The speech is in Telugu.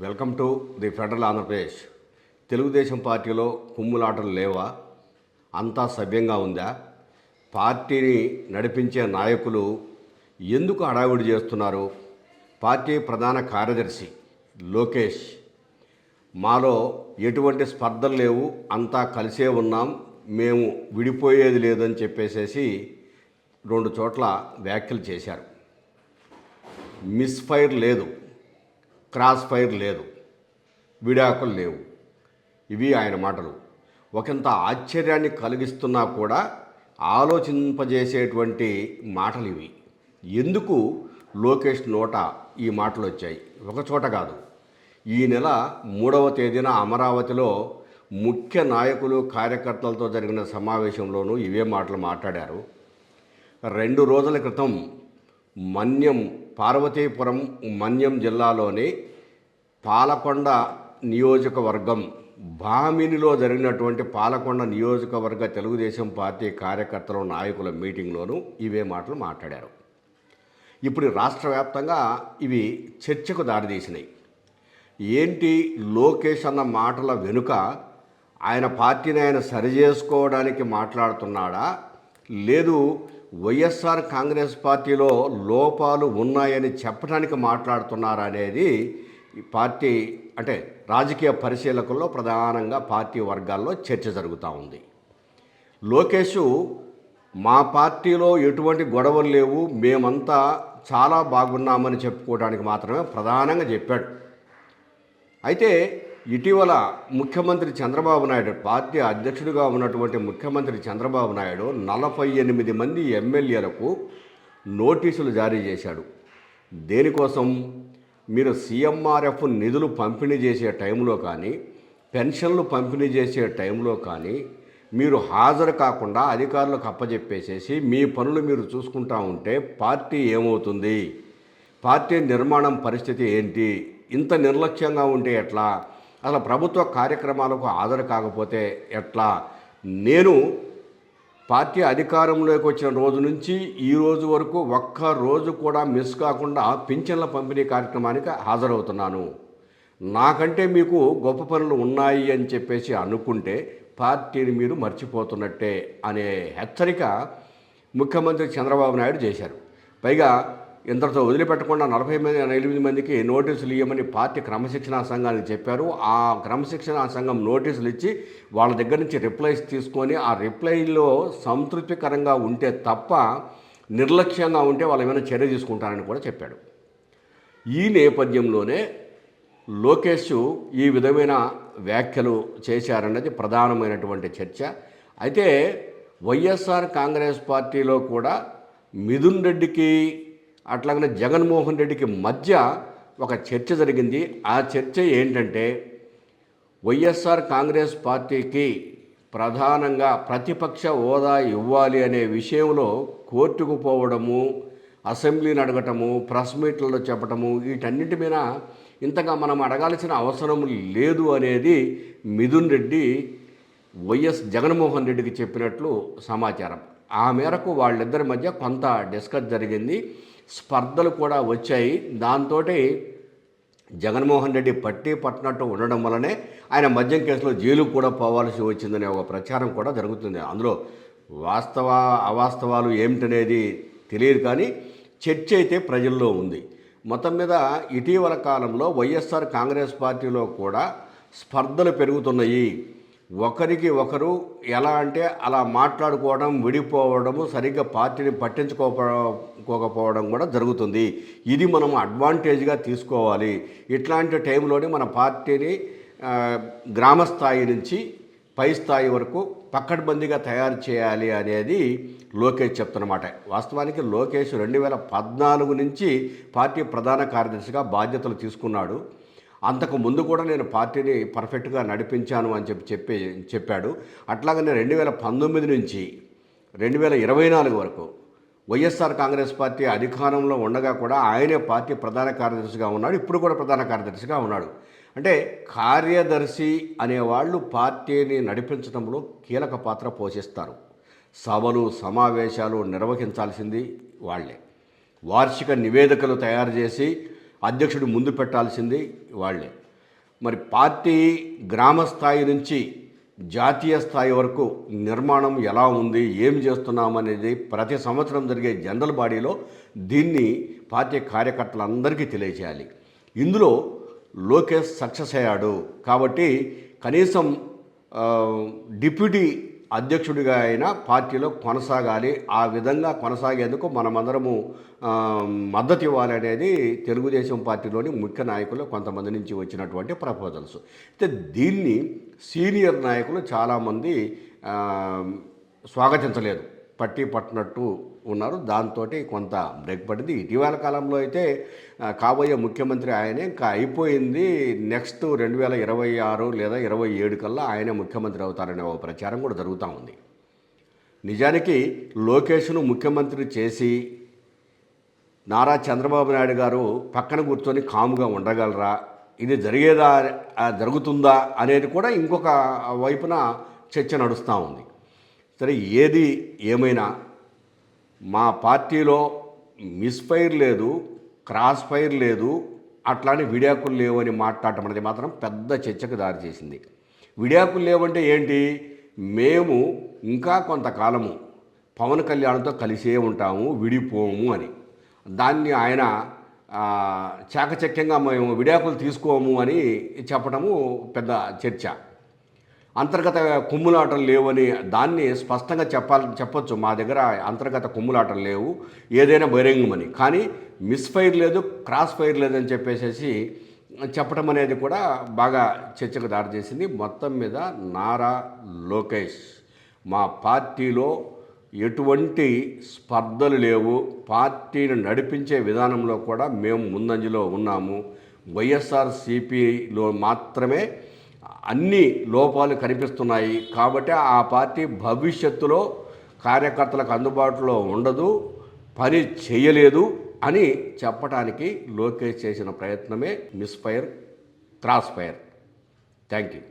Welcome to the Federal Andhra Pradesh. Telugu Desam పార్టీలో కుమ్ములాటలు లేవా? అంతా సవ్యంగా ఉందా? పార్టీని నడిపించే నాయకులు ఎందుకు హడావిడి చేస్తున్నారు? పార్టీ ప్రధాన కార్యదర్శి లోకేష్ మాలో ఎటువంటి స్పర్ధలు లేవు అంతా కలిసే ఉన్నాం మేము విడిపోయేది లేదని చెప్పేసేసి రెండు చోట్ల వ్యాఖ్యలు చేశారు. మిస్ఫైర్ లేదు. క్రాస్ ఫైర్ లేదు. విడాకులు లేవు. ఇవి ఆయన మాటలు. ఒకంత ఆశ్చర్యాన్ని కలిగిస్తున్నా కూడా ఆలోచింపజేసేటువంటి మాటలు ఇవి. ఎందుకు? లోకేష్ నోట ఈ మాటలు వచ్చాయి. ఒకచోట కాదు. ఈ నెల మూడవ తేదీన అమరావతిలో ముఖ్య నాయకులు కార్యకర్తలతో జరిగిన సమావేశంలోనూ ఇవే మాటలు మాట్లాడారు. రెండు రోజుల క్రితం మన్యం పార్వతీపురం మన్యం జిల్లాలోని పాలకొండ నియోజకవర్గం భామినిలో జరిగినటువంటి పాలకొండ నియోజకవర్గ తెలుగుదేశం పార్టీ కార్యకర్తల నాయకుల మీటింగ్లోనూ ఇవే మాటలు మాట్లాడారు. ఇప్పుడు రాష్ట్ర వ్యాప్తంగా ఇవి చర్చకు దారితీసినాయి. ఏంటి లోకేష్ అన్న మాటల వెనుక ఆయన పార్టీని ఆయన సరిచేసుకోవడానికి మాట్లాడుతున్నాడా? లేదు వైఎస్ఆర్ కాంగ్రెస్ పార్టీలో లోపాలు ఉన్నాయని చెప్పడానికి మాట్లాడుతున్నారనేది పార్టీ అంటే రాజకీయ పరిశీలకుల్లో ప్రధానంగా పార్టీ వర్గాల్లో చర్చ జరుగుతూ ఉంది. లోకేష్ మా పార్టీలో ఎటువంటి గొడవలు లేవు మేమంతా చాలా బాగున్నామని చెప్పుకోవడానికి మాత్రమే ప్రధానంగా చెప్పాడు. అయితే ఇటీవల ముఖ్యమంత్రి చంద్రబాబు నాయుడు పార్టీ అధ్యక్షుడిగా ఉన్నటువంటి ముఖ్యమంత్రి చంద్రబాబు నాయుడు నలభై ఎనిమిది మంది ఎమ్మెల్యేలకు నోటీసులు జారీ చేశాడు. దేనికోసం? మీరు సీఎంఆర్ఎఫ్ నిధులు పంపిణీ చేసే టైంలో కానీ పెన్షన్లు పంపిణీ చేసే టైంలో కానీ మీరు హాజరు కాకుండా అధికారులకు అప్పజెప్పేసేసి మీ పనులు మీరు చూసుకుంటా ఉంటే పార్టీ ఏమవుతుంది? పార్టీ నిర్మాణం పరిస్థితి ఏంటి? ఇంత నిర్లక్ష్యంగా ఉంటే ఎట్లా? అసలు ప్రభుత్వ కార్యక్రమాలకు హాజరు కాకపోతే ఎట్లా? నేను పార్టీ అధికారంలోకి వచ్చిన రోజు నుంచి ఈ రోజు వరకు ఒక్క రోజు కూడా మిస్ కాకుండా పింఛన్ల పంపిణీ కార్యక్రమానికి హాజరవుతున్నాను. నాకంటే మీకు గొప్ప పనులు ఉన్నాయి అని చెప్పేసి అనుకుంటే పార్టీని మీరు మర్చిపోతున్నట్టే అనే హెచ్చరిక ముఖ్యమంత్రి చంద్రబాబు నాయుడు చేశారు. పైగా ఇంతటితో వదిలిపెట్టకుండా నలభై మంది ఎనిమిది మందికి నోటీసులు ఇవ్వమని పార్టీ క్రమశిక్షణా సంఘానికి చెప్పారు. ఆ క్రమశిక్షణా సంఘం నోటీసులు ఇచ్చి వాళ్ళ దగ్గర నుంచి రిప్లైస్ తీసుకొని ఆ రిప్లైలో సంతృప్తికరంగా ఉంటే తప్ప నిర్లక్ష్యంగా ఉంటే వాళ్ళు ఏమైనా చర్య తీసుకుంటారని కూడా చెప్పాడు. ఈ నేపథ్యంలోనే లోకేష్ ఈ విధమైన వ్యాఖ్యలు చేశారన్నది ప్రధానమైనటువంటి చర్చ. అయితే వైఎస్ఆర్ కాంగ్రెస్ పార్టీలో కూడా మిథున్ రెడ్డికి అట్లాగనే జగన్మోహన్ రెడ్డికి మధ్య ఒక చర్చ జరిగింది. ఆ చర్చ ఏంటంటే వైఎస్ఆర్ కాంగ్రెస్ పార్టీకి ప్రధానంగా ప్రతిపక్ష హోదా ఇవ్వాలి అనే విషయంలో కోర్టుకు పోవడము అసెంబ్లీని అడగటము ప్రెస్ మీట్లలో చెప్పటము వీటన్నిటి మీద ఇంతగా మనం అడగాల్సిన అవసరం లేదు అనేది మిథున్ రెడ్డి వైఎస్ జగన్మోహన్ రెడ్డికి చెప్పినట్లు సమాచారం. ఆ మేరకు వాళ్ళిద్దరి మధ్య కొంత డిస్కస్ జరిగింది. స్పర్ధలు కూడా వచ్చాయి. దాంతో జగన్మోహన్ రెడ్డి పట్టి పట్టినట్టు ఉండడం వల్లనే ఆయన మద్యం కేసులో జైలుకు కూడా పోవాల్సి వచ్చిందనే ఒక ప్రచారం కూడా జరుగుతుంది. అందులో వాస్తవ అవాస్తవాలు ఏమిటనేది తెలియదు కానీ చర్చ అయితే ప్రజల్లో ఉంది. మొత్తం మీద ఇటీవల కాలంలో వైఎస్ఆర్ కాంగ్రెస్ పార్టీలో కూడా స్పర్ధలు పెరుగుతున్నాయి. ఒకరికి ఒకరు ఎలా అంటే అలా మాట్లాడుకోవడం విడిపోవడము సరిగ్గా పార్టీని పట్టించుకోకపోవడం కూడా జరుగుతుంది. ఇది మనం అడ్వాంటేజ్గా తీసుకోవాలి. ఇట్లాంటి టైంలోనే మన పార్టీని గ్రామ స్థాయి నుంచి పై స్థాయి వరకు పక్కడబందీగా తయారు చేయాలి అనేది లోకేష్ చెప్తున్నమాట. వాస్తవానికి లోకేష్ రెండు వేల పద్నాలుగు నుంచి పార్టీ ప్రధాన కార్యదర్శిగా బాధ్యతలు తీసుకున్నాడు. అంతకు ముందు కూడా నేను పార్టీని పర్ఫెక్ట్గా నడిపించాను అని చెప్పి చెప్పి చెప్పాడు. అట్లాగనే రెండు వేల పంతొమ్మిది నుంచి రెండు వేల ఇరవై నాలుగు వరకు వైఎస్ఆర్ కాంగ్రెస్ పార్టీ అధికారంలో ఉండగా కూడా ఆయనే పార్టీ ప్రధాన కార్యదర్శిగా ఉన్నాడు. ఇప్పుడు కూడా ప్రధాన కార్యదర్శిగా ఉన్నాడు. అంటే కార్యదర్శి అనేవాళ్ళు పార్టీని నడిపించడంలో కీలక పాత్ర పోషిస్తారు. సభలు సమావేశాలు నిర్వహించాల్సింది వాళ్ళే. వార్షిక నివేదికలు తయారు చేసి అధ్యక్షుడు ముందు పెట్టాల్సింది వాళ్ళే. మరి పార్టీ గ్రామ స్థాయి నుంచి జాతీయ స్థాయి వరకు నిర్మాణం ఎలా ఉంది ఏం చేస్తున్నాం అనేది ప్రతి సంవత్సరం జరిగే జనరల్ బాడీలో దీన్ని పార్టీ కార్యకర్తలందరికీ తెలియచేయాలి. ఇందులో లోకేష్ సక్సెస్ అయ్యాడు కాబట్టి కనీసం డిప్యూటీ అధ్యక్షుడిగా అయినా పార్టీలో కొనసాగాలి. ఆ విధంగా కొనసాగేందుకు మనమందరము మద్దతు ఇవ్వాలి అనేది తెలుగుదేశం పార్టీలోని ముఖ్య నాయకులు కొంతమంది నుంచి వచ్చినటువంటి ప్రపోజల్స్. అయితే దీన్ని సీనియర్ నాయకులు చాలామంది స్వాగతించలేదు. పట్టి పట్టినట్టు ఉన్నారు. దాంతో కొంత బ్రేక్ పడింది. ఇటీవల కాలంలో అయితే కాబోయే ముఖ్యమంత్రి ఆయనే ఇంకా అయిపోయింది. నెక్స్ట్ రెండు వేల ఇరవై ఆరు లేదా ఇరవై ఏడు కల్లా ఆయనే ముఖ్యమంత్రి అవుతారనే ఒక ప్రచారం కూడా జరుగుతూ ఉంది. నిజానికి లోకేష్ను ముఖ్యమంత్రి చేసి నారా చంద్రబాబు నాయుడు గారు పక్కన కూర్చొని కాముగా ఉండగలరా? ఇది జరిగేదా జరుగుతుందా అనేది కూడా ఇంకొక వైపున చర్చ నడుస్తూ ఉంది. సరే ఏది ఏమైనా మా పార్టీలో మిస్ఫైర్ లేదు క్రాస్ ఫైర్ లేదు అట్లానే విడాకులు లేవు అని మాట్లాడటం అనేది మాత్రం పెద్ద చర్చకు దారిచేసింది విడాకులు లేవంటే ఏంటి? మేము ఇంకా కొంతకాలము పవన్ కళ్యాణ్తో కలిసే ఉంటాము విడిపోము అని. దాన్ని ఆయన చాకచక్యంగా మేము విడాకులు తీసుకోము అని చెప్పడము పెద్ద చర్చ. అంతర్గత కుమ్ములాటలు లేవని దాన్ని స్పష్టంగా చెప్పాలి చెప్పొచ్చు. మా దగ్గర అంతర్గత కుమ్ములాటలు లేవు. ఏదైనా బహిరంగమని కానీ మిస్ ఫైర్ లేదు క్రాస్ ఫైర్ లేదని చెప్పేసి చెప్పడం అనేది కూడా బాగా చర్చకు దారితీసింది మొత్తం మీద నారా లోకేష్. మా పార్టీలో ఎటువంటి స్పర్ధలు లేవు. పార్టీని నడిపించే విధానంలో కూడా మేము ముందంజలో ఉన్నాము. వైఎస్ఆర్ సిపిలో మాత్రమే అన్ని లోపాలు కనిపిస్తున్నాయి కాబట్టి ఆ పార్టీ భవిష్యత్తులో కార్యకర్తలకు అందుబాటులో ఉండదు పని చేయలేదు అని చెప్పడానికి లోకేష్ చేసిన ప్రయత్నమే misfire cross fire thank you.